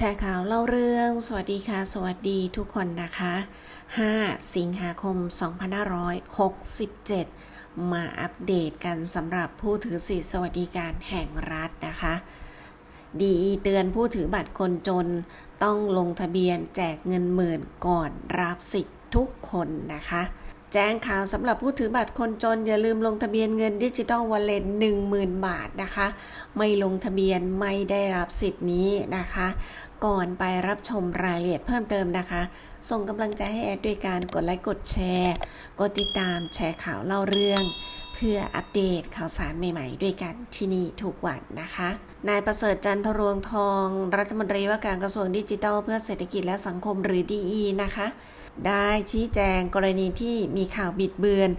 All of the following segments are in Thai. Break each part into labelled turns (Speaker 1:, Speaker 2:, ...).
Speaker 1: ชร์ข่าวเล่าเรื่อง สวัสดีค่ะ สวัสดีทุกคนนะคะ 5 สิงหาคม 2567 มาอัปเดตกันสำหรับผู้ถือสิทธิสวัสดิการแห่งรัฐนะคะ ดีเตือนผู้ถือบัตรคนจนต้องลงทะเบียนแจกเงินหมื่นก่อนรับสิทธิ์ทุกคนนะคะ แจ้งข่าวสำหรับผู้ถือบัตรคนจน อย่าลืมลงทะเบียนเงินดิจิตอลวอลเล็ต10,000บาทนะคะ ไม่ลงทะเบียนไม่ได้รับสิทธิ์นี้นะคะ ก่อนไปรับชมรายละเอียดเพิ่มเติมนะคะ ส่งกำลังใจให้แอดด้วยการกดไลค์กดแชร์ กดติดตามแชร์ข่าวเล่าเรื่อง เพื่ออัปเดตข่าวสารใหม่ๆ ด้วยกันที่นี่ทุกวันนะคะนายประเสริฐจันทรวงทอง รัฐมนตรีว่าการกระทรวงดิจิทัลเพื่อเศรษฐกิจและสังคมหรือดีนะคะ ได้ชี้แจงกรณีที่มีข่าวบิดเบือน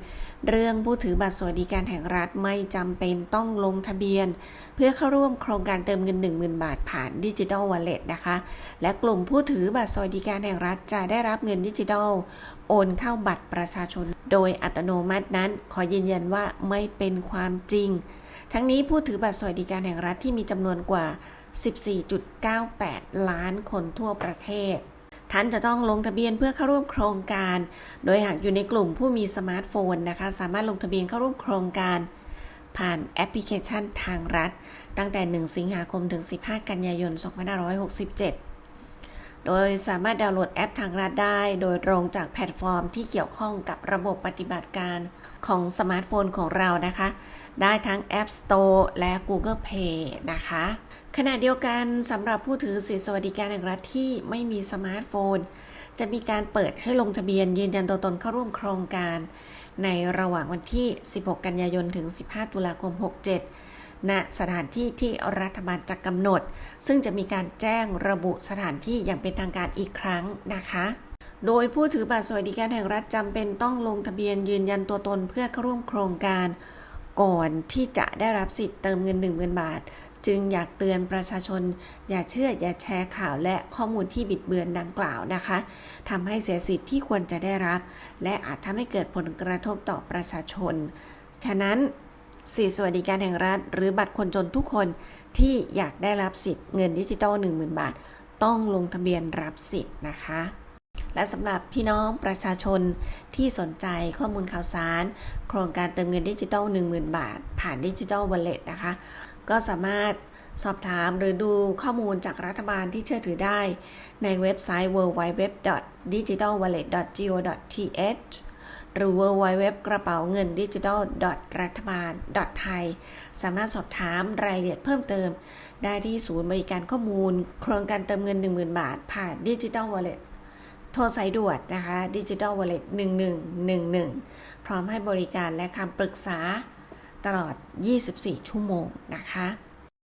Speaker 1: เรื่องผู้ถือบัตรสวัสดิการแห่งรัฐไม่จำเป็นต้องลงทะเบียน เพื่อเข้าร่วมโครงการเติมเงิน 10,000 บาทผ่านดิจิทัลวอลเล็ตนะคะ และกลุ่มผู้ถือบัตรสวัสดิการแห่งรัฐจะได้รับเงินดิจิทัล โอนเข้าบัตรประชาชน โดยอัตโนมัตินั้น ขอยืนยันว่าไม่เป็นความจริง ทั้งนี้ผู้ถือบัตรสวัสดิการแห่งรัฐที่มีจำนวนกว่า 14.98 ล้านคนทั่วประเทศ ท่านจะต้องลงทะเบียนเพื่อเข้าร่วมโครงการ โดยหากอยู่ในกลุ่มผู้มีสมาร์ทโฟนนะคะ สามารถลงทะเบียนเข้าร่วมโครงการ ผ่านแอปพลิเคชันทางรัฐ ตั้งแต่ 1 สิงหาคมถึง 15 กันยายน 2567 โดยสามารถดาวน์โหลดแอปทางรัฐได้ โดยตรงจากแพลตฟอร์มที่เกี่ยวข้องกับระบบปฏิบัติการของสมาร์ทโฟนของเรานะคะ ได้ทั้ง App Store และ Google Play นะคะ ขณะเดียวกันสำหรับผู้ถือสิทธิสวัสดิการแห่งรัฐที่ไม่มีสมาร์ทโฟน จะมีการเปิดให้ลงทะเบียนยืนยันตัวตนเข้าร่วมโครงการ ในระหว่างวันที่ 16 กันยายนถึง 15 ตุลาคม 67 ณสถานที่ที่รัฐบาลจะกำหนด ซึ่งจะมีการแจ้งระบุสถานที่อย่างเป็นทางการอีกครั้งนะคะ โดยผู้ถือบัตรสวัสดิการแห่งรัฐจำเป็นต้องลงทะเบียนยืนยันตัวตนเพื่อเข้าร่วมโครงการ ก่อนที่จะได้รับสิทธิ์เติมเงิน 1 0,000 บาท จึงอยากเตือนประชาชน อย่าเชื่ออย่าแชร์ข่าวและข้อมูลที่บิดเบือนดังกล่าวนะคะทำให้เสียสิทธิ์ที่ควรจะได้รับ และอาจทำให้เกิดผลกระทบต่อประชาชน ฉะนั้น สิทธิสวัสดิการแห่งรัฐ หรือบัตรคนจนทุกคนที่อยากได้รับสิทธิ์เงินดิจิตอล10,000 บาท ต้องลงทะเบียนรับสิทธิ์นะคะ และสำหรับพี่น้องประชาชนที่สนใจข้อมูลข่าวสาร โครงการเติมเงินดิจิทัล 10,000 บาท ผ่านดิจิทัลวอลเล็ตนะคะ ก็สามารถสอบถามหรือดูข้อมูลจากรัฐบาลที่เชื่อถือได้ ในเว็บไซต์ www.digitalwallet.go.th หรือ www กระเป๋าเงินดิจิทัลรัฐบาลไทยสามารถสอบถามรายละเอียดเพิ่มเติม ได้ที่ศูนย์บริการข้อมูล โครงการเติมเงิน 10,000 บาท ผ่านดิจิทัลวอลเล็ตโทรสายด่วนนะคะดิจิ t a ลวอลเล็ต1111 พร้อมให้บริการและคำปรึกษาตลอด 24 ชั่วโมงนะคะ